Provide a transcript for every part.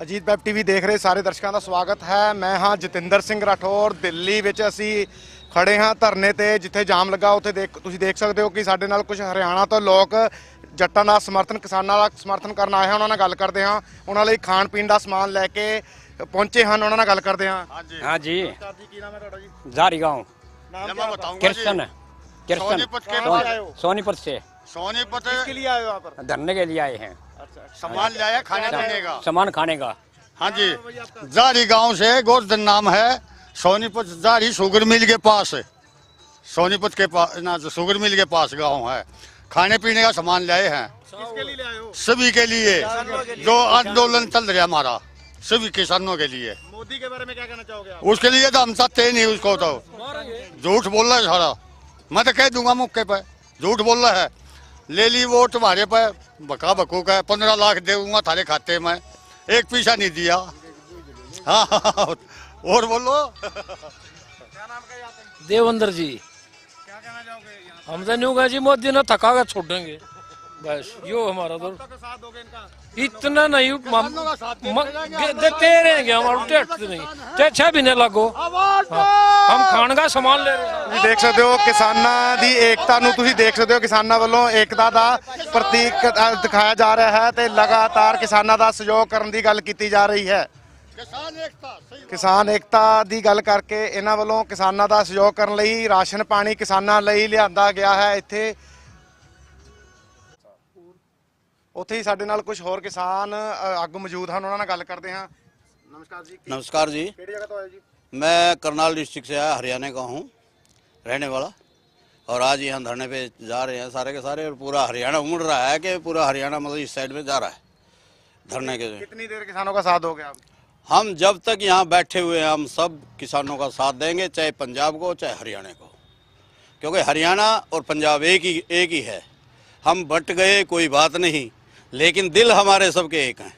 Ajit web TV ਦੇਖ ਰਹੇ ਸਾਰੇ ਦਰਸ਼ਕਾਂ ਦਾ ਸਵਾਗਤ ਹੈ। ਮੈਂ ਹਾਂ ਜਤਿੰਦਰ ਸਿੰਘ ਰਾਠੌਰ ਦਿੱਲੀ ਵਿੱਚ ਅਸੀਂ ਖੜੇ ਹਾਂ ਧਰਨੇ ਤੇ ਜਿੱਥੇ ਜਾਮ ਲੱਗਾ ਉੱਥੇ ਦੇਖ ਤੁਸੀਂ ਦੇਖ ਸਕਦੇ ਹੋ ਕਿ ਸਾਡੇ ਨਾਲ ਕੁਝ ਹਰਿਆਣਾ ਤੋਂ ਲੋਕ ਜੱਟਾਂ ਦਾ ਸਮਰਥਨ ਕਿਸਾਨਾਂ ਦਾ ਸਮਰਥਨ ਕਰਨ ਆਏ ਹਨ ਉਹਨਾਂ ਨਾਲ ਗੱਲ ਕਰਦੇ ਹਾਂ। ਉਹਨਾਂ ਲਈ ਖਾਣ ਪੀਣ ਦਾ ਸਮਾਨ ਲੈ ਕੇ ਪਹੁੰਚੇ ਹਨ ਉਹਨਾਂ ਨਾਲ ਗੱਲ ਕਰਦੇ ਹਾਂ। ਹਾਂਜੀ। ਜੀ ਕੀ ਨਾਮ ਹੈ ਤੁਹਾਡਾ ਜੀ? ਜ਼ਾਰੀ گاؤں ਨਾਮ ਬਤਾਉਂਗਾ ਕਿਰਸ਼ਨ ਕਿਰਸ਼ਨ। ਸੋਨੀਪਤ ਸੇ सोनीपत के हो? लिए आए हो यहाँ पर? धरने के लिए आए हैं। अच्छा सामान लाया खाने पीने का। सामान खाने का। हाँ जी। जारी गाँव से गोवर्धन नाम है। सोनीपत जारी शुगर मिल के पास। सोनीपत के पास ना शुगर मिल के पास गाँव है। खाने पीने का सामान लाए हैं। किसके लिए आए हो? सभी के लिए। जो आंदोलन चल रहा है हमारा सभी किसानों के लिए। मोदी के बारे में क्या कहना चाहोगे आप? उसके लिए तो हम ही नहीं उसको तो। झूठ बोल रहा है सारा। मैं तो कह दूँगा मौके पे झूठ बोल रहा है। ले ली वो तुम्हारे पर बका बकू का पंद्रह लाख दूँगा थारे खाते में। एक पैसा नहीं दिया। हाँ हाँ, हाँ, और बोलो। क्या नाम का यहाँ पे? देवेंद्र जी। क्या कहना चाहोगे हम तो नहीं होगा जी मोदी ना थका छोड़ छोड़ेंगे। बस यो हमारा तो का साथ दोगे इनका इतना नहीं हम- म- देते रहेंगे हमारा टेस्ट नहीं टेस्ट भी नहीं लगो हाँ, हम खाने का सामान ले रहे हैं ਤੁਸੀਂ ਦੇਖ ਸਕਦੇ ਹੋ ਕਿਸਾਨਾਂ ਦੀ ਏਕਤਾ ਨੂੰ ਤੁਸੀਂ ਦੇਖ ਸਕਦੇ ਹੋ ਕਿਸਾਨਾਂ ਵੱਲੋਂ ਏਕਤਾ ਦਾ ਪ੍ਰਤੀਕ ਅ, ਦਿਖਾਇਆ ਜਾ ਰਿਹਾ ਹੈ ਤੇ ਲਗਾਤਾਰ ਕਿਸਾਨਾਂ ਦਾ ਸਹਿਯੋਗ ਕਰਨ ਦੀ ਗੱਲ ਕੀਤੀ ਜਾ ਰਹੀ ਹੈ किसान एकता सही ਕਿਸਾਨ ਏਕਤਾ ਦੀ ਗੱਲ ਕਰਕੇ ਇਹਨਾਂ ਵੱਲੋਂ ਕਿਸਾਨਾਂ ਦਾ ਸਹਿਯੋਗ ਕਰਨ ਲਈ ਰਾਸ਼ਨ ਪਾਣੀ ਕਿਸਾਨਾਂ ਲਈ ਲਿਆਂਦਾ ਗਿਆ ਹੈ ਇੱਥੇ ਉੱਥੇ ਹੀ ਸਾਡੇ ਨਾਲ ਕੁਝ ਹੋਰ ਕਿਸਾਨ ਅ, ਆਗੂ ਮੌਜੂਦ ਹਨ ਉਹਨਾਂ ਨਾਲ ਗੱਲ ਕਰਦੇ ਹਾਂ ਨਮਸਕਾਰ ਜੀ नमस्कार जी ਕਿਹੜੀ ਜਗ੍ਹਾ ਤੋਂ ਆਏ ਜੀ मैं करनाल डिस्ट्रिक्ट से आया हरियाणा का हूँ रहने वाला और आज यहाँ धरने पे जा रहे हैं सारे के सारे और पूरा हरियाणा उमड़ रहा है कि पूरा हरियाणा मतलब इस साइड में जा रहा है धरने के कितनी देर किसानों का साथ हो गया आप हम जब तक यहाँ बैठे हुए हैं हम सब किसानों का साथ देंगे चाहे पंजाब को चाहे हरियाणा को क्योंकि हरियाणा और पंजाब एक ही एक ही है हम बट गए कोई बात नहीं लेकिन दिल हमारे सबके एक हैं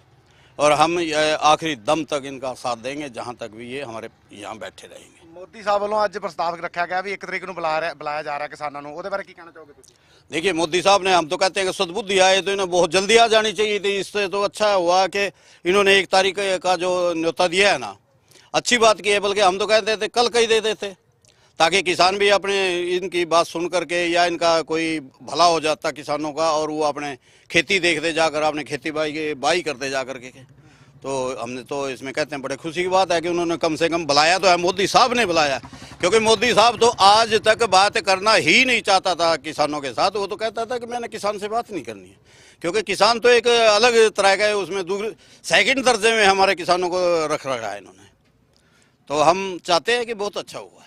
और हम ये आखिरी दम तक इनका साथ देंगे जहाँ तक भी ये हमारे यहाँ बैठे रहेंगे ਮੋਦੀ ਸਾਹਿਬ ਵੱਲੋਂ ਅੱਜ ਪ੍ਰਸਤਾਵ ਰੱਖਿਆ ਗਿਆ ਵੀ 1 ਤਰੀਕ ਨੂੰ ਬੁਲਾ ਰਿਹਾ ਬੁਲਾਇਆ ਜਾ ਰਿਹਾ ਕਿਸਾਨਾਂ ਨੂੰ ਉਹਦੇ ਬਾਰੇ ਕੀ ਕਹਿਣਾ ਚਾਹੋਗੇ ਤੁਸੀਂ देखिए मोदी साहब ने हम तो कहते हैं कि सदबुद्धि आए तो इन्हें बहुत जल्दी आ जानी चाहिए थी इससे तो अच्छा हुआ कि इन्होंने एक तारीख का जो न्योता दिया है ना अच्छी बात की है बल्कि हम तो कहते थे कल कही दे देते ताकि किसान भी अपने इनकी बात सुन करके या इनका कोई भला हो जाता किसानों का और वो अपने खेती देखते जाकर, अपने खेती बाई बाई करते जा करके तो हमने तो इसमें कहते हैं, बड़े खुशी की बात है कि उन्होंने कम से कम बुलाया तो है, मोदी साहब ने बुलाया। क्योंकि मोदी साहब तो आज तक बात करना ही नहीं चाहता था किसानों के साथ, वो तो कहता था कि मैंने किसान से बात नहीं करनी है। क्योंकि किसान तो एक अलग तरह का है, उसमें सेकंड दर्जे में हमारे किसानों को रख रखा है इन्होंने। तो हम चाहते हैं कि बहुत अच्छा हुआ।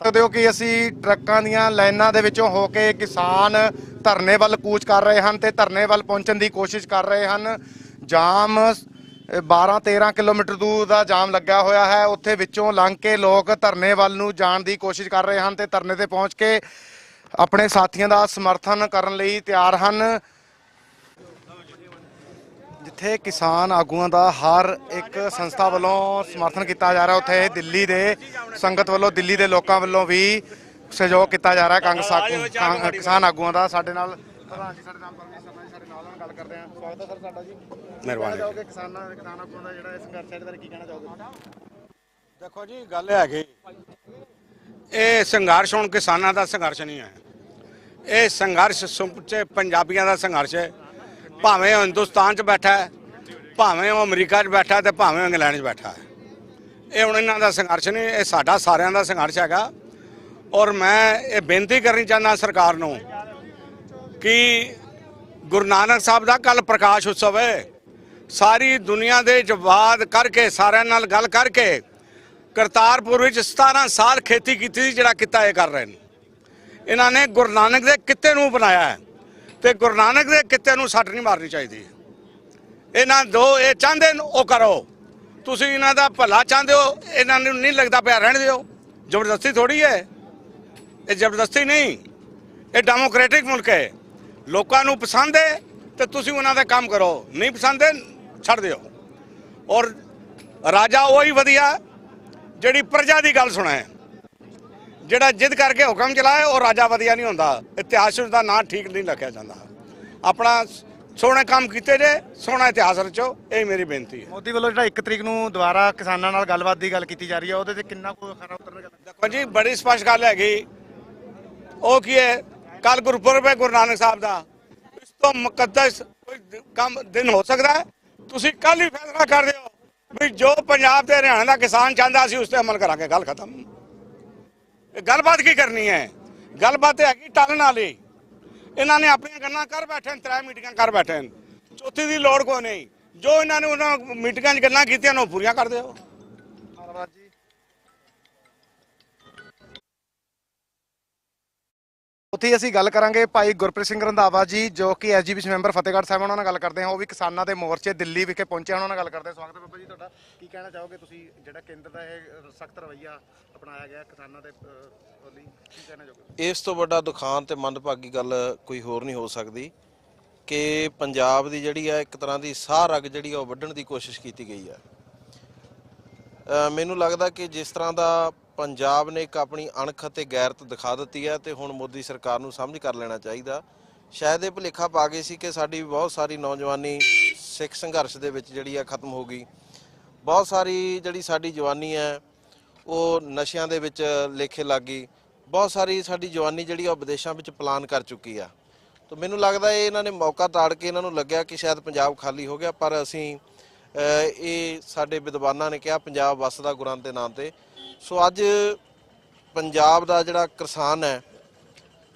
ਸਕਦੇ ਹੋ ਕਿ ਅਸੀਂ ਟਰੱਕਾਂ ਦੀਆਂ ਲਾਈਨਾਂ ਦੇ ਵਿੱਚੋਂ ਹੋ ਕੇ ਕਿਸਾਨ ਧਰਨੇ ਵੱਲ ਕੂਚ ਕਰ ਰਹੇ ਹਨ ਤੇ ਧਰਨੇ ਵੱਲ ਪਹੁੰਚਣ ਦੀ ਕੋਸ਼ਿਸ਼ ਕਰ ਰਹੇ ਹਨ। ਜਾਮ 12 13 ਕਿਲੋਮੀਟਰ ਦੂਰ ਦਾ ਜਾਮ ਲੱਗਿਆ ਹੋਇਆ ਹੈ। ਉੱਥੇ ਵਿੱਚੋਂ ਲੰਘ ਕੇ ਲੋਕ ਧਰਨੇ ਵੱਲ ਨੂੰ ਜਾਣ ਦੀ ਕੋਸ਼ਿਸ਼ ਕਰ ਰਹੇ ਹਨ ਤੇ ਧਰਨੇ ਤੇ ਪਹੁੰਚ ਕੇ ਆਪਣੇ ਸਾਥੀਆਂ ਦਾ ਸਮਰਥਨ ਕਰਨ ਲਈ ਤਿਆਰ ਹਨ। ਜਿੱਥੇ ਕਿਸਾਨ ਆਗੂਆਂ ਦਾ ਹਰ ਇੱਕ ਸੰਸਥਾ ਵੱਲੋਂ ਸਮਰਥਨ ਕੀਤਾ ਜਾ ਰਿਹਾ ਉੱਥੇ ਦਿੱਲੀ ਦੇ ਸੰਗਤ ਵੱਲੋਂ ਦਿੱਲੀ ਦੇ ਲੋਕਾਂ ਵੱਲੋਂ ਵੀ ਸਹਿਯੋਗ ਕੀਤਾ ਜਾ ਰਿਹਾ ਕਾਂਗਰਸ ਆਗੂ ਕਿਸਾਨ ਆਗੂਆਂ ਦਾ ਸਾਡੇ ਨਾਲ ਪ੍ਰਧਾਨ ਜੀ ਸਾਡੇ ਨਾਲ ਪਰਮੇਸ਼ ਸ਼ਰਮਾ ਜੀ ਸਾਡੇ ਨਾਲ ਉਹਨਾਂ ਨਾਲ ਗੱਲ ਕਰਦੇ ਹਾਂ। ਸਵਾਗਤ ਹੈ ਸਰ ਸਾਡਾ ਜੀ। ਮਿਹਰਬਾਨੀ ਚਾਹੋਗੇ ਕਿਸਾਨਾਂ ਕਿਸਾਨ ਆਗੂਆਂ ਦਾ ਜਿਹੜਾ ਇਹ ਸੰਘਰਸ਼ ਹੈ ਇਹਦੇ ਬਾਰੇ ਕੀ ਕਹਿਣਾ ਚਾਹੋਗੇ? ਦੇਖੋ ਜੀ ਗੱਲ ਹੈਗੀ ਇਹ ਸੰਘਰਸ਼ ਹੁਣ ਕਿਸਾਨਾਂ ਦਾ ਸੰਘਰਸ਼ ਨਹੀਂ ਹੈ। ਇਹ ਸੰਘਰਸ਼ ਸਮੁੱਚੇ ਪੰਜਾਬੀਆਂ ਦਾ ਸੰਘਰਸ਼ ਹੈ। ਭਾਵੇਂ ਉਹ ਹਿੰਦੁਸਤਾਨ 'ਚ ਬੈਠਾ ਹੈ, ਭਾਵੇਂ ਉਹ ਅਮਰੀਕਾ 'ਚ ਬੈਠਾ ਤੇ ਭਾਵੇਂ ਉਹ ਇੰਗਲੈਂਡ 'ਚ ਬੈਠਾ ਹੈ। ਇਹ ਹੁਣ ਇਹਨਾਂ ਦਾ ਸੰਘਰਸ਼ ਨਹੀਂ, ਇਹ ਸਾਡਾ ਸਾਰਿਆਂ ਦਾ ਸੰਘਰਸ਼ ਹੈਗਾ। ਔਰ ਮੈਂ ਇਹ ਬੇਨਤੀ ਕਰਨੀ ਚਾਹੁੰਦਾ ਸਰਕਾਰ ਨੂੰ ਕਿ ਗੁਰੂ ਨਾਨਕ ਸਾਹਿਬ ਦਾ ਕੱਲ ਪ੍ਰਕਾਸ਼ ਉਤਸਵ ਹੈ। ਸਾਰੀ ਦੁਨੀਆ ਦੇ ਜਵਾਦ ਕਰਕੇ, ਸਾਰਿਆਂ ਨਾਲ ਗੱਲ ਕਰਕੇ ਕਰਤਾਰਪੁਰ ਵਿੱਚ 17 ਸਾਲ ਖੇਤੀ ਕੀਤੀ ਸੀ ਜਿਹੜਾ ਕਿੱਤਾ ਇਹ ਕਰ ਰਹੇ ਨੇ। ਇਹਨਾਂ ਨੇ ਗੁਰੂ ਨਾਨਕ ਦੇ ਕਿੱਤੇ ਨੂੰ ਬਣਾਇਆ ਹੈ। ਤੇ ਗੁਰੂ ਨਾਨਕ ਦੇ ਕਿੱਤੇ ਨੂੰ ਸੱਟ ਨਹੀਂ ਮਾਰਨੀ ਚਾਹੀਦੀ। ਇਹਨਾਂ ਦੋ ਇਹ ਚਾਹੁੰਦੇ ਨੇ, ਉਹ ਕਰੋ। ਤੁਸੀਂ ਇਹਨਾਂ ਦਾ ਭਲਾ ਚਾਹੁੰਦੇ ਹੋ, ਇਹਨਾਂ ਨੂੰ ਨਹੀਂ ਲੱਗਦਾ ਪਿਆ ਰਹਿਣ ਦਿਓ। ਜ਼ਬਰਦਸਤੀ ਥੋੜੀ ਹੈ। ਇਹ ਜ਼ਬਰਦਸਤੀ ਨਹੀਂ। ਇਹ ਡੈਮੋਕ੍ਰੈਟਿਕ ਮੁਲਕ ਹੈ। ਲੋਕਾਂ ਨੂੰ ਪਸੰਦ ਹੈ ਤੇ ਤੁਸੀਂ ਉਹਨਾਂ ਦਾ ਕੰਮ ਕਰੋ। ਨਹੀਂ ਪਸੰਦ ਹੈ, ਛੱਡ ਦਿਓ। ਔਰ ਰਾਜਾ ਉਹ ਹੀ ਵਧੀਆ, ਜਿਹੜੀ ਪ੍ਰਜਾ ਦੀ ਗੱਲ ਸੁਣੇ ਜਿਹੜਾ ਜਿੱਦ ਕਰਕੇ ਹੁਕਮ ਚਲਾਏ ਉਹ ਰਾਜਾ ਵਧੀਆ ਨਹੀਂ ਹੁੰਦਾ। ਇਤਿਹਾਸ 'ਚ ਦਾ ਨਾਂ ਠੀਕ ਨਹੀਂ ਲਿਖਿਆ ਜਾਂਦਾ। ਆਪਣਾ ਸੋਹਣੇ ਕੰਮ ਕੀਤੇ ਜੇ ਸੋਹਣਾ ਇਤਿਹਾਸ ਰਚੋ ਇਹ ਮੇਰੀ ਬੇਨਤੀ ਹੈ। ਮੋਦੀ ਵੱਲੋਂ ਜਿਹੜਾ 1 ਤਰੀਕ ਨੂੰ ਦੁਬਾਰਾ ਕਿਸਾਨਾਂ ਨਾਲ ਗੱਲਬਾਤ ਦੀ ਗੱਲ ਕੀਤੀ ਜਾ ਰਹੀ ਹੈ ਉਹਦੇ ਤੇ ਕਿੰਨਾ ਕੋਈ ਖਰਾ ਉਤਰਨਗਾ? ਦੇਖੋ ਜੀ ਬੜੀ ਸਪਸ਼ਟ ਗੱਲ ਹੈਗੀ। ਉਹ ਕੀ ਹੈ? ਕੱਲ ਗੁਰਪੁਰਬ ਹੈ ਗੁਰੂ ਨਾਨਕ ਸਾਹਿਬ ਦਾ। ਇਸ ਤੋਂ ਮੁਕੱਦਸ ਕੋਈ ਕੰਮ ਦਿਨ ਹੋ ਸਕਦਾ ਹੈ। ਤੁਸੀਂ ਕੱਲ ਹੀ ਫੈਸਲਾ ਕਰ ਦਿਓ ਵੀ ਜੋ ਪੰਜਾਬ ਤੇ ਹਰਿਆਣਾ ਦਾ ਕਿਸਾਨ ਚਾਹੁੰਦਾ ਸੀ ਉਸ ਤੇ ਅਮਲ ਕਰਾਂਗੇ। ਗੱਲ ਖਤਮ। ਗੱਲਬਾਤ ਕੀ ਕਰਨੀ ਹੈ? ਗੱਲਬਾਤ ਇਹ ਹੈਗੀ ਟਾਲਣ ਵਾਲੀ। ਇਹਨਾਂ ਨੇ ਆਪਣੀਆਂ ਗੱਲਾਂ ਕਰ ਬੈਠੇ ਨੇ, ਤਰੇ ਮੀਟਿੰਗਾਂ ਕਰ ਬੈਠੇ ਨੇ। ਚੌਥੀ ਦੀ ਲੋੜ ਕੋਈ ਨਹੀਂ। ਜੋ ਇਹਨਾਂ ਨੇ ਉਹਨਾਂ ਮੀਟਿੰਗਾਂ 'ਚ ਗੱਲਾਂ ਕੀਤੀਆਂ ਨੇ ਉਹ ਪੂਰੀਆਂ ਕਰ ਦਿਓ। ਧੰਨਵਾਦ ਜੀ। ਉੱਥੇ ਹੀ ਅਸੀਂ ਗੱਲ ਕਰਾਂਗੇ ਭਾਈ ਗੁਰਪ੍ਰੀਤ ਸਿੰਘ ਰੰਧਾਵਾ ਜੀ, ਜੋ ਕਿ ਐਸਜੀਪੀਸੀ ਮੈਂਬਰ ਫਤਿਹਗੜ੍ਹ ਸਾਹਿਬ ਉਹਨਾਂ ਨਾਲ ਗੱਲ ਕਰਦੇ ਹਾਂ। ਉਹ ਵੀ ਕਿਸਾਨਾਂ ਦੇ ਮੋਰਚੇ ਦਿੱਲੀ ਵਿਖੇ ਪਹੁੰਚੇ ਉਹਨਾਂ ਨਾਲ ਗੱਲ ਕਰਦੇ ਹਾਂ। ਸਵਾਗਤ ਹੈ ਬਾਬਾ ਜੀ ਤੁਹਾਡਾ। ਕੀ ਕਹਿਣਾ ਚਾਹੋਗੇ ਤੁਸੀਂ? ਜਿਹੜਾ ਕੇਂਦਰ ਦਾ ਇਹ ਸਖਤ ਰਵੱਈਆ ਅਪਣਾਇਆ ਗਿਆ ਕਿਸਾਨਾਂ ਦੇ ਲਈ, ਕੀ ਕਹਿਣਾ ਚਾਹੋਗੇ ਇਸ ਤੋਂ ਵੱਡਾ ਦੁਖਾਨ ਤੇ ਮੰਦਭਾਗੀ ਗੱਲ ਕੋਈ ਹੋਰ ਨਹੀਂ ਹੋ ਸਕਦੀ ਕਿ ਪੰਜਾਬ ਦੀ ਜਿਹੜੀ ਹੈ ਇੱਕ ਤਰ੍ਹਾਂ ਦੀ ਸਾਹ ਰਗ ਜਿਹੜੀ ਆ, ਉਹ ਵੱਢਣ ਦੀ ਕੋਸ਼ਿਸ਼ ਕੀਤੀ ਗਈ ਹੈ ਮੈਨੂੰ ਲੱਗਦਾ ਕਿ ਜਿਸ ਤਰ੍ਹਾਂ ਦਾ ਪੰਜਾਬ ਨੇ ਇੱਕ ਆਪਣੀ ਅਣਖ ਅਤੇ ਗੈਰਤ ਦਿਖਾ ਦਿੱਤੀ ਹੈ ਤੇ ਹੁਣ ਮੋਦੀ ਸਰਕਾਰ ਨੂੰ ਸਮਝ ਕਰ ਲੈਣਾ ਚਾਹੀਦਾ। ਸ਼ਾਇਦ ਇਹ ਭੁਲੇਖਾ ਪਾ ਗਏ ਸੀ ਕਿ ਸਾਡੀ ਬਹੁਤ ਸਾਰੀ ਨੌਜਵਾਨੀ ਸਿੱਖ ਸੰਘਰਸ਼ ਦੇ ਵਿੱਚ ਜਿਹੜੀ ਆ ਖਤਮ ਹੋ ਗਈ। ਬਹੁਤ ਸਾਰੀ ਜਿਹੜੀ ਸਾਡੀ ਜਵਾਨੀ ਹੈ, ਉਹ ਨਸ਼ਿਆਂ ਦੇ ਵਿੱਚ ਲੇਖੇ ਲੱਗ ਗਈ। ਬਹੁਤ ਸਾਰੀ ਸਾਡੀ ਜਵਾਨੀ ਜਿਹੜੀ ਆ ਉਹ ਵਿਦੇਸ਼ਾਂ ਵਿੱਚ ਪਲਾਨ ਕਰ ਚੁੱਕੀ ਆ। ਤਾਂ ਮੈਨੂੰ ਲੱਗਦਾ ਇਹ ਇਹਨਾਂ ਨੇ ਮੌਕਾ ਤਾੜ ਕੇ ਇਹਨਾਂ ਨੂੰ ਲੱਗਿਆ ਕਿ ਸ਼ਾਇਦ ਪੰਜਾਬ ਖਾਲੀ ਹੋ ਗਿਆ, ਪਰ ਅਸੀਂ ਇਹ ਸਾਡੇ ਵਿਦਵਾਨਾਂ ਨੇ ਕਿਹਾ, ਪੰਜਾਬ ਵਸਦਾ ਗੁਰਾਂ ਦੇ ਨਾਂ ਤੇ। ਸੋ ਅੱਜ ਪੰਜਾਬ ਦਾ ਜਿਹੜਾ ਕਿਸਾਨ ਹੈ,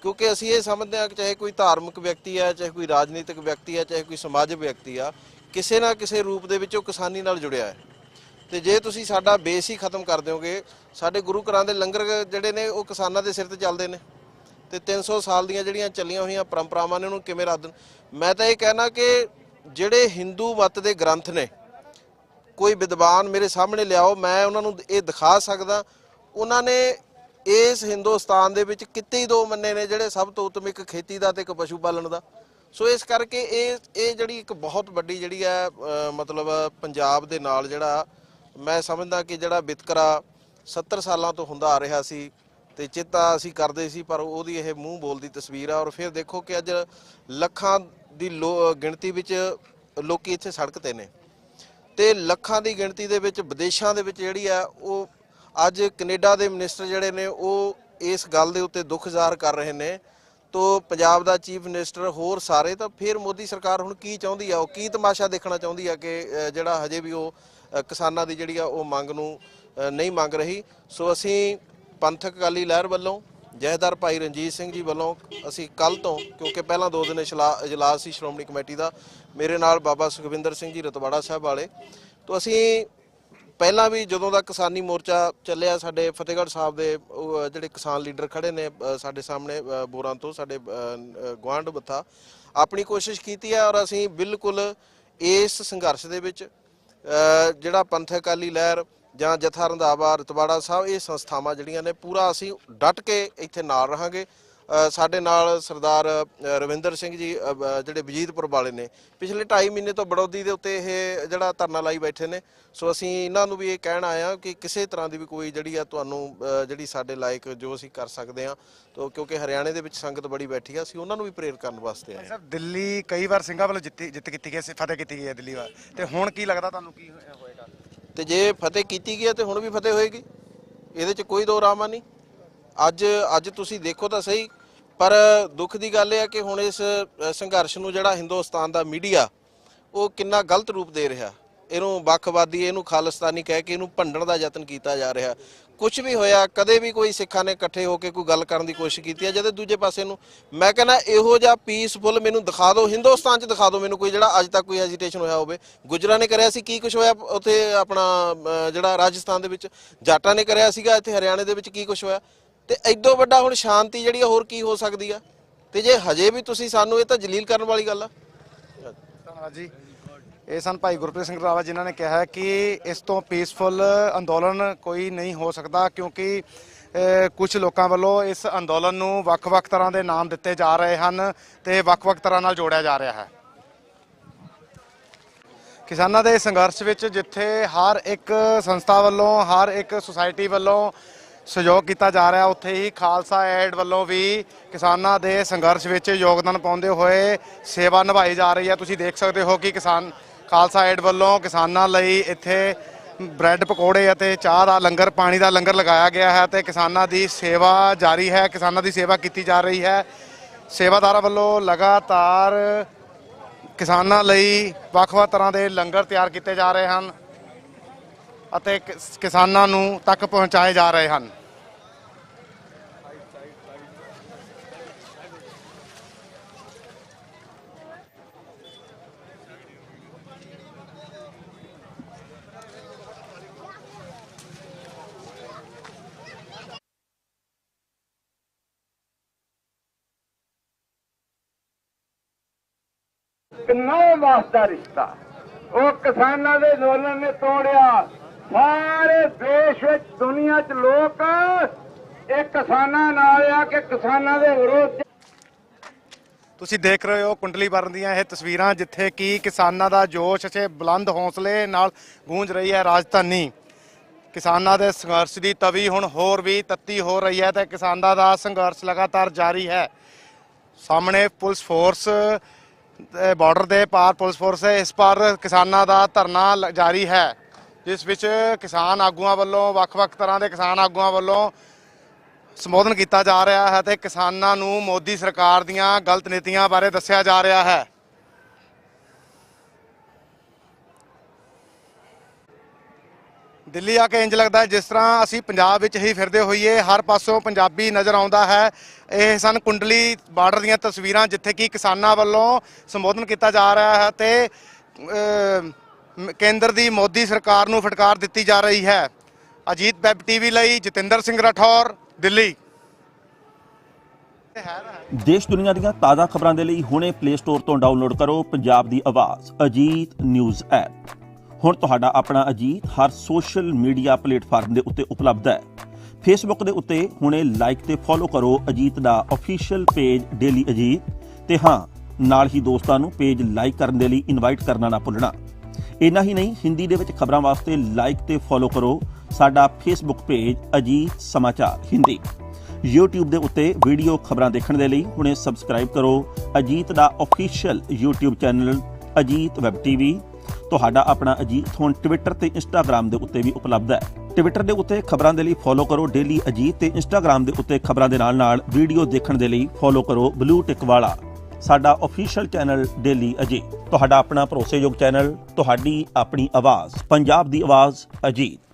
ਕਿਉਂਕਿ ਅਸੀਂ ਇਹ ਸਮਝਦੇ ਹਾਂ ਕਿ ਚਾਹੇ ਕੋਈ ਧਾਰਮਿਕ ਵਿਅਕਤੀ ਹੈ, ਚਾਹੇ ਕੋਈ ਰਾਜਨੀਤਿਕ ਵਿਅਕਤੀ ਹੈ, ਚਾਹੇ ਕੋਈ ਸਮਾਜਿਕ ਵਿਅਕਤੀ ਆ, ਕਿਸੇ ਨਾ ਕਿਸੇ ਰੂਪ ਦੇ ਵਿੱਚ ਉਹ ਕਿਸਾਨੀ ਨਾਲ ਜੁੜਿਆ ਹੈ। ਤੇ ਜੇ ਤੁਸੀਂ ਸਾਡਾ ਬੇਸ ਹੀ ਖਤਮ ਕਰ ਦਿਓਗੇ, ਸਾਡੇ ਗੁਰੂ ਘਰਾਂ ਦੇ ਲੰਗਰ ਜਿਹੜੇ ਨੇ, ਉਹ ਕਿਸਾਨਾਂ ਦੇ ਸਿਰ ਤੇ ਚੱਲਦੇ ਨੇ। ਤੇ 300 ਸਾਲ ਦੀਆਂ ਜਿਹੜੀਆਂ ਚੱਲੀਆਂ ਹੋਈਆਂ ਪਰੰਪਰਾਵਾਂ ਨੇ, ਉਹਨੂੰ ਕਿਵੇਂ ਰੱਦ ਮੈਂ ਤਾਂ ਇਹ ਕਹਿਣਾ ਕਿ ਜਿਹੜੇ ਹਿੰਦੂ ਮਤ ਦੇ ਗ੍ਰੰਥ ਨੇ ਕੋਈ ਵਿਦਵਾਨ ਮੇਰੇ ਸਾਹਮਣੇ ਲਿਆਓ, ਮੈਂ ਉਹਨਾਂ ਨੂੰ ਇਹ ਦਿਖਾ ਸਕਦਾ। ਉਹਨਾਂ ਨੇ ਇਸ ਹਿੰਦੁਸਤਾਨ ਦੇ ਵਿੱਚ ਕਿਤੇ ਹੀ ਦੋ ਮੰਨੇ ਨੇ ਜਿਹੜੇ ਸਭ ਤੋਂ ਉੱਤਮ ਇੱਕ ਖੇਤੀ ਦਾ ਤੇ ਇੱਕ ਪਸ਼ੂ ਪਾਲਣ ਦਾ। ਸੋ ਇਸ ਕਰਕੇ ਇਹ ਇਹ ਜਿਹੜੀ ਇੱਕ ਬਹੁਤ ਵੱਡੀ ਜਿਹੜੀ ਹੈ ਮਤਲਬ ਪੰਜਾਬ ਦੇ ਨਾਲ ਜਿਹੜਾ ਮੈਂ ਸਮਝਦਾ ਕਿ ਜਿਹੜਾ ਵਿਤਕਰਾ 70 ਸਾਲਾਂ ਤੋਂ ਹੁੰਦਾ ਆ ਰਿਹਾ ਸੀ ਤੇ ਚਿੱਤਾ ਅਸੀਂ ਕਰਦੇ ਸੀ, ਪਰ ਉਹਦੀ ਇਹ ਮੂੰਹ ਬੋਲਦੀ ਤਸਵੀਰ ਆ। ਔਰ ਫਿਰ ਦੇਖੋ ਕਿ ਅੱਜ ਲੱਖਾਂ ਦੀ ਲੋ- ਗਿਣਤੀ ਵਿੱਚ ਲੋਕੀ ਇੱਥੇ ਸੜਕ ਤੇ ਨੇ। ਤੇ ਲੱਖਾਂ ਦੀ ਗਿਣਤੀ ਦੇ ਵਿੱਚ ਵਿਦੇਸ਼ਾਂ ਦੇ ਵਿੱਚ ਜਿਹੜੀ ਆ, ਉਹ ਅੱਜ ਕੈਨੇਡਾ ਦੇ ਮਿਨਿਸਟਰ ਜਿਹੜੇ ਨੇ, ਉਹ ਇਸ ਗੱਲ ਦੇ ਉੱਤੇ ਦੁੱਖ ਜ਼ਾਹਰ ਕਰ ਰਹੇ ਨੇ। ਤੋ ਪੰਜਾਬ ਦਾ ਚੀਫ ਮਿਨਿਸਟਰ ਹੋਰ ਸਾਰੇ, ਤਾਂ ਫਿਰ ਮੋਦੀ ਸਰਕਾਰ ਹੁਣ ਕੀ ਚਾਹੁੰਦੀ ਆ? ਉਹ ਕੀ ਤਮਾਸ਼ਾ ਦੇਖਣਾ ਚਾਹੁੰਦੀ ਆ ਕਿ ਜਿਹੜਾ ਹਜੇ ਵੀ ਉਹ ਕਿਸਾਨਾਂ ਦੀ ਜਿਹੜੀ ਆ, ਉਹ ਮੰਗ ਨੂੰ ਨਹੀਂ ਮੰਗ ਰਹੀ? ਸੋ ਅਸੀਂ ਪੰਥਕ ਅਕਾਲੀ ਲਹਿਰ ਵੱਲੋਂ ਜਹੇਦਾਰ ਭਾਈ ਰਣਜੀਤ ਸਿੰਘ ਜੀ ਵੱਲੋਂ ਅਸੀਂ ਕੱਲ ਤੋਂ, ਕਿਉਂਕਿ ਪਹਿਲਾਂ ਦੋ ਦਿਨ ਇਜਲਾ- ਇਜਲਾਸ ਸੀ ਸ਼੍ਰੋਮਣੀ ਕਮੇਟੀ ਦਾ, ਮੇਰੇ ਨਾਲ ਬਾਬਾ ਸੁਖਵਿੰਦਰ ਸਿੰਘ ਜੀ ਰਤਵਾੜਾ ਸਾਹਿਬ ਵਾਲੇ। ਤੋਂ ਅਸੀਂ ਪਹਿਲਾਂ ਵੀ ਜਦੋਂ ਦਾ ਕਿਸਾਨੀ ਮੋਰਚਾ ਚੱਲਿਆ, ਸਾਡੇ ਫਤਿਹਗੜ੍ਹ ਸਾਹਿਬ ਦੇ, ਉਹ, ਜਿਹੜੇ ਕਿਸਾਨ ਲੀਡਰ ਖੜੇ ਨੇ ਸਾਡੇ ਸਾਹਮਣੇ ਬੋਰਾਂ ਤੋਂ, ਸਾਡੇ ਗਵਾਂਢ ਬੱਥਾ, ਆਪਣੀ ਕੋਸ਼ਿਸ਼ ਕੀਤੀ ਹੈ ਔਰ ਅਸੀਂ ਬਿਲਕੁਲ ਇਸ ਸੰਘਰਸ਼ ਦੇ ਵਿੱਚ ਜਿਹੜਾ ਪੰਥ ਅਕਾਲੀ ਲਹਿਰ ਜਾਂ ਜਥਾ ਰੰਧਾਵਾ, ਰਤਵਾੜਾ ਸਾਹਿਬ, ਇਹ ਸੰਸਥਾਵਾਂ ਜਿਹੜੀਆਂ ਨੇ, ਪੂਰਾ ਅਸੀਂ ਡਟ ਕੇ ਇੱਥੇ ਨਾਲ ਰਹਾਂਗੇ। ਸਾਡੇ ਨਾਲ ਸਰਦਾਰ ਰਵਿੰਦਰ ਸਿੰਘ ਜੀ ਜਿਹੜੇ ਵਜੀਦਪੁਰ ਵਾਲੇ ਨੇ। ਪਿਛਲੇ 2.5 ਮਹੀਨੇ ਤੋਂ ਬੜੌਦੀ ਦੇ ਉੱਤੇ ਇਹ ਜਿਹੜਾ ਧਰਨਾ ਲਾਈ ਬੈਠੇ ਨੇ। ਸੋ ਅਸੀਂ ਇਹਨਾਂ ਨੂੰ ਵੀ ਇਹ ਕਹਿਣ ਆਇਆ ਕਿ ਕਿਸੇ ਤਰ੍ਹਾਂ ਦੀ ਵੀ ਕੋਈ ਜਿਹੜੀ ਆ ਤੁਹਾਨੂੰ ਜਿਹੜੀ ਸਾਡੇ ਲਾਇਕ ਜੋ ਅਸੀਂ ਕਰ ਸਕਦੇ ਆ ਤੋ ਕਿਉਂਕਿ ਹਰਿਆਣੇ ਦੇ ਵਿੱਚ ਸੰਗਤ ਬੜੀ ਬੈਠੀ ਆ, ਅਸੀਂ ਉਹਨਾਂ ਨੂੰ ਵੀ ਪ੍ਰੇਰ ਕਰਨ ਵਾਸਤੇ ਆਏ ਸਰ, ਦਿੱਲੀ ਕਈ ਵਾਰ ਸਿੰਘਾਂ ਵੱਲੋਂ ਜਿੱਤੀ, ਜਿੱਤ ਕੀਤੀ ਗਈ ਸੀ ਫਤਿਹ ਕੀਤੀ ਗਈ ਹੈ ਦਿੱਲੀ ਵਾਰ। ਤੇ ਹੁਣ ਕੀ ਲੱਗਦਾ ਤੁਹਾਨੂੰ ਕੀ ਹੋਇਆ- ਹੋਏਗਾ? ਤੇ ਜੇ ਫਤਿਹ ਕੀਤੀ ਗਈ ਹੈ ਤੇ ਹੁਣ ਵੀ ਫਤਿਹ ਹੋਏਗੀ। ਇਹਦੇ 'ਚ ਕੋਈ ਦੋ ਰਾਮਾ ਨਹੀਂ। ਅੱਜ ਅੱਜ ਤੁਸੀਂ ਦੇਖੋ ਤਾਂ ਸਹੀ, ਪਰ ਦੁੱਖ ਦੀ ਗੱਲ ਇਹ ਹੈ ਕਿ ਹੁਣ ਇਸ ਸੰਘਰਸ਼ ਨੂੰ ਜਿਹੜਾ ਹਿੰਦੁਸਤਾਨ ਦਾ ਮੀਡੀਆ, ਉਹ ਕਿੰਨਾ ਗਲਤ ਰੂਪ ਦੇ ਰਿਹਾ। ਇਹਨੂੰ ਵੱਖਵਾਦੀ, ਇਹਨੂੰ ਖਾਲਿਸਤਾਨੀ ਕਹਿ ਕੇ ਇਹਨੂੰ ਭੰਡਣ ਦਾ ਯਤਨ ਕੀਤਾ ਜਾ ਰਿਹਾ। ਕੁਝ ਵੀ ਹੋਇਆ, ਕਦੇ ਵੀ ਕੋਈ ਸਿੱਖਾਂ ਨੇ ਇਕੱਠੇ ਹੋ ਕੇ ਕੋਈ ਗੱਲ ਕਰਨ ਦੀ ਕੋਸ਼ਿਸ਼ ਕੀਤੀ ਹੈ, ਜਦੋਂ ਦੂਜੇ ਪਾਸੇ ਨੂੰ, ਮੈਂ ਕਹਿੰਦਾ ਇਹੋ ਜਿਹਾ ਪੀਸਫੁਲ ਮੈਨੂੰ ਦਿਖਾ ਦਿਓ, ਹਿੰਦੁਸਤਾਨ 'ਚ ਦਿਖਾ ਦਿਓ ਮੈਨੂੰ ਕੋਈ ਜਿਹੜਾ ਅੱਜ ਤੱਕ ਕੋਈ ਐਜੀਟੇਸ਼ਨ ਹੋਇਆ ਹੋਵੇ। ਗੁਜਰਾਂ ਨੇ ਕਰਿਆ ਸੀ, ਕੀ ਕੁਝ ਹੋਇਆ ਉੱਥੇ ਆਪਣਾ ਜਿਹੜਾ ਰਾਜਸਥਾਨ ਦੇ ਵਿੱਚ, ਜਾਟਾਂ ਨੇ ਕਰਿਆ ਸੀਗਾ, ਇੱਥੇ ਹਰਿਆਣੇ ਦੇ ਵਿੱਚ ਕੀ ਕੁਝ ਹੋਇਆ? ਤੇ ਐਡੋ ਵੱਡਾ ਹੁਣ ਸ਼ਾਂਤੀ ਜਿਹੜੀ ਆ, ਹੋਰ ਕੀ ਹੋ ਸਕਦੀ ਆ? ਤੇ ਜੇ ਹਜੇ ਵੀ ਤੁਸੀਂ ਸਾਨੂੰ ਇਹ ਤਾਂ ਜਲੀਲ ਕਰਨ ਵਾਲੀ ਗੱਲ ਆ। ਧੰਨਵਾਦ ਜੀ। ਇਹ ਸਨ ਭਾਈ ਗੁਰਪ੍ਰੀਤ ਸਿੰਘ ਰਾਵਾ ਜਿਨ੍ਹਾਂ ਨੇ ਕਿਹਾ ਕਿ ਇਸ ਤੋਂ ਪੀਸਫੁਲ ਅੰਦੋਲਨ ਕੋਈ ਨਹੀਂ ਹੋ ਸਕਦਾ ਕਿਉਂਕਿ ਕੁਝ ਲੋਕਾਂ ਵੱਲੋਂ ਇਸ ਅੰਦੋਲਨ ਨੂੰ ਵੱਖ-ਵੱਖ ਤਰ੍ਹਾਂ ਦੇ ਨਾਮ ਦਿੱਤੇ ਜਾ ਰਹੇ ਹਨ ਤੇ ਵੱਖ-ਵੱਖ ਤਰ੍ਹਾਂ ਨਾਲ ਜੋੜਿਆ ਜਾ ਰਿਹਾ ਹੈ। ਕਿਸਾਨਾਂ ਦੇ ਸੰਘਰਸ਼ ਵਿੱਚ ਜਿੱਥੇ ਹਰ ਇੱਕ ਸੰਸਥਾ ਵੱਲੋਂ, ਹਰ ਇੱਕ ਸੁਸਾਇਟੀ ਵੱਲੋਂ ਸਹਿਯੋਗ ਕੀਤਾ ਜਾ ਰਿਹਾ, ਉੱਥੇ ਹੀ ਖਾਲਸਾ ਐਡ ਵੱਲੋਂ ਵੀ ਕਿਸਾਨਾਂ ਦੇ ਸੰਘਰਸ਼ ਵਿੱਚ ਯੋਗਦਾਨ ਪਾਉਂਦੇ ਹੋਏ ਸੇਵਾ ਨਿਭਾਈ ਜਾ ਰਹੀ ਹੈ। ਤੁਸੀਂ ਦੇਖ ਸਕਦੇ ਹੋ ਕਿ ਕਿਸਾਨ ਖਾਲਸਾ ਏਡ ਵੱਲੋਂ ਕਿਸਾਨਾਂ ਲਈ ਇੱਥੇ ਬ੍ਰੈਡ ਪਕੌੜੇ ਅਤੇ ਚਾਹ ਦਾ ਲੰਗਰ, ਪਾਣੀ ਦਾ ਲੰਗਰ ਲਗਾਇਆ ਗਿਆ ਹੈ ਤੇ ਕਿਸਾਨਾਂ ਦੀ ਸੇਵਾ ਜਾਰੀ ਹੈ, ਕਿਸਾਨਾਂ ਦੀ ਸੇਵਾ ਕੀਤੀ ਜਾ ਰਹੀ ਹੈ। ਸੇਵਾਦਾਰਾਂ ਵੱਲੋਂ ਲਗਾਤਾਰ ਕਿਸਾਨਾਂ ਲਈ ਵੱਖ-ਵੱਖ ਤਰ੍ਹਾਂ ਦੇ ਲੰਗਰ ਤਿਆਰ ਕੀਤੇ ਜਾ ਰਹੇ ਹਨ ਅਤੇ ਕਿਸਾਨਾਂ ਨੂੰ ਤੱਕ ਪਹੁੰਚਾਏ ਜਾ ਰਹੇ ਹਨ। ਨੌ ਮਾਸ ਰਿਸ਼ਤਾ। ਉਹ ਕਿਸਾਨਾਂ ਦੇ ਅੰਦੋਲਨ ਨੇ ਤੋੜਿਆ। ਸਾਰੇ ਦੇਸ਼ ਵਿੱਚ, ਦੁਨੀਆ 'ਚ ਲੋਕ ਇਹ ਕਿਸਾਨਾਂ ਨਾਲ ਆ ਕਿ ਕਿਸਾਨਾਂ ਦੇ ਵਿਰੋਧ ਤੁਸੀਂ ਦੇਖ ਰਹੇ ਹੋ ਕੁੰਡਲੀ ਬਰਨ ਦੀਆਂ ਇਹ ਤਸਵੀਰਾਂ, ਜਿੱਥੇ ਕਿ ਕਿਸਾਨਾਂ ਦਾ ਜੋਸ਼ ਅਤੇ ਬੁਲੰਦ ਹੌਸਲੇ ਨਾਲ ਗੂੰਜ ਰਹੀ ਹੈ ਰਾਜਧਾਨੀ। ਕਿਸਾਨਾਂ ਦੇ ਸੰਘਰਸ਼ ਦੀ ਤਵੀ ਹੁਣ ਹੋਰ ਵੀ ਤੱਤੀ ਹੋ ਰਹੀ ਹੈ ਤੇ ਕਿਸਾਨਾਂ ਦਾ ਸੰਘਰਸ਼ ਲਗਾਤਾਰ ਜਾਰੀ ਹੈ। ਸਾਹਮਣੇ ਪੁਲਿਸ ਫੋਰਸ ਬਾਰਡਰ ਦੇ ਪਾਰ ਪੁਲਿਸ ਫੋਰਸ ਇਸ ਪਾਰ ਕਿਸਾਨਾਂ ਦਾ ਧਰਨਾ ਲ- ਜਾਰੀ ਹੈ, ਜਿਸ ਵਿੱਚ ਕਿਸਾਨ ਆਗੂਆਂ ਵੱਲੋਂ, ਵੱਖ-ਵੱਖ ਤਰ੍ਹਾਂ ਦੇ ਕਿਸਾਨ ਆਗੂਆਂ ਵੱਲੋਂ ਸੰਬੋਧਨ ਕੀਤਾ ਜਾ ਰਿਹਾ ਹੈ ਤੇ ਕਿਸਾਨਾਂ ਨੂੰ ਮੋਦੀ ਸਰਕਾਰ ਦੀਆਂ ਗਲਤ ਨੀਤੀਆਂ ਬਾਰੇ ਦੱਸਿਆ ਜਾ ਰਿਹਾ ਹੈ। ਦਿੱਲੀ ਆ ਕੇ ਇੰਜ ਲੱਗਦਾ ਜਿਸ ਤਰ੍ਹਾਂ ਅਸੀਂ ਪੰਜਾਬ ਵਿੱਚ ਹੀ ਫਿਰਦੇ ਹੋਈਏ, ਹਰ ਪਾਸੋਂ ਪੰਜਾਬੀ ਨਜ਼ਰ ਆਉਂਦਾ ਹੈ। ਇਹ ਸਨ ਕੁੰਡਲੀ ਬਾਰਡਰ ਦੀਆਂ ਤਸਵੀਰਾਂ ਜਿੱਥੇ ਕਿ ਕਿਸਾਨਾਂ ਵੱਲੋਂ ਸੰਬੋਧਨ ਕੀਤਾ ਜਾ ਰਿਹਾ ਹੈ ਤੇ ਕੇਂਦਰ ਦੀ ਮੋਦੀ ਸਰਕਾਰ ਨੂੰ ਫਟਕਾਰ ਦਿੱਤੀ ਜਾ ਰਹੀ ਹੈ। ਅਜੀਤ ਵੈਬ ਟੀਵੀ ਲਈ ਜਤਿੰਦਰ ਸਿੰਘ ਰਾਠੌਰ, ਦਿੱਲੀ। ਦੇਸ਼ ਦੁਨੀਆ ਦੀਆਂ ਤਾਜ਼ਾ ਖਬਰਾਂ ਦੇ ਲਈ ਹੁਣੇ ਪਲੇ ਸਟੋਰ ਤੋਂ ਡਾਊਨਲੋਡ ਕਰੋ ਪੰਜਾਬ ਦੀ ਆਵਾਜ਼, ਅਜੀਤ ਨਿਊਜ਼ ਐਪ। ਹੁਣ ਤੁਹਾਡਾ ਆਪਣਾ ਅਜੀਤ ਹਰ ਸੋਸ਼ਲ ਮੀਡੀਆ ਪਲੇਟਫਾਰਮ ਦੇ ਉੱਤੇ ਉਪਲਬਧ ਹੈ। ਫੇਸਬੁੱਕ ਦੇ ਉੱਤੇ ਹੁਣੇ ਲਾਈਕ ਤੇ ਫੋਲੋ ਕਰੋ ਅਜੀਤ ਦਾ ਅਫੀਸ਼ੀਅਲ ਪੇਜ ਡੇਲੀ ਅਜੀਤ ਤੇ ਹਾਂ, ਨਾਲ ਹੀ ਦੋਸਤਾਂ ਨੂੰ ਪੇਜ ਲਾਈਕ ਕਰਨ ਦੇ ਲਈ ਇਨਵਾਈਟ ਕਰਨਾ ਨਾ ਭੁੱਲਣਾ। ਇੰਨਾ ਹੀ ਨਹੀਂ, ਹਿੰਦੀ ਦੇ ਵਿੱਚ ਖਬਰਾਂ ਵਾਸਤੇ ਲਾਈਕ ਤੇ ਫੋਲੋ ਕਰੋ ਸਾਡਾ ਫੇਸਬੁੱਕ ਪੇਜ ਅਜੀਤ ਸਮਾਚਾਰ ਹਿੰਦੀ। YouTube ਦੇ ਉੱਤੇ ਵੀਡੀਓ ਖਬਰਾਂ ਦੇਖਣ ਦੇ ਲਈ ਹੁਣੇ ਸਬਸਕ੍ਰਾਈਬ ਕਰੋ ਅਜੀਤ ਦਾ official YouTube channel Ajit web TV ਤੁਹਾਡਾ ਆਪਣਾ ਅਜੀਤ ਹੁਣ ਟਵਿੱਟਰ ਤੇ ਇੰਸਟਾਗ੍ਰam ਦੇ ਉੱਤੇ ਵੀ ਉਪਲਬਧ ਹੈ। ਟਵਿੱਟਰ ਦੇ ਉੱਤੇ ਖਬਰਾਂ ਦੇ ਲਈ ਫੋਲੋ ਕਰੋ ਡੇਲੀ ਅਜੀਤ ਤੇ ਇੰਸਟਾਗ੍ਰam ਦੇ ਉੱਤੇ ਖਬਰਾਂ ਦੇ ਨਾਲ ਨਾਲ ਵੀਡੀਓ ਦੇਖਣ ਦੇ ਲਈ ਫੋਲੋ ਕਰੋ ਬਲੂ ਟਿਕ ਵਾਲਾ। ਸਾਡਾ ਅਫੀਸ਼ੀਅਲ ਚੈਨਲ ਡੇਲੀ ਅਜੀਤ ਤੁਹਾਡਾ ਆਪਣਾ ਭਰੋਸੇਯੋਗ ਚੈਨਲ ਤੁਹਾਡੀ ਆਪਣੀ ਆਵਾਜ਼। ਪੰਜਾਬ ਦੀ ਆਵਾਜ਼, ਅਜੀਤ।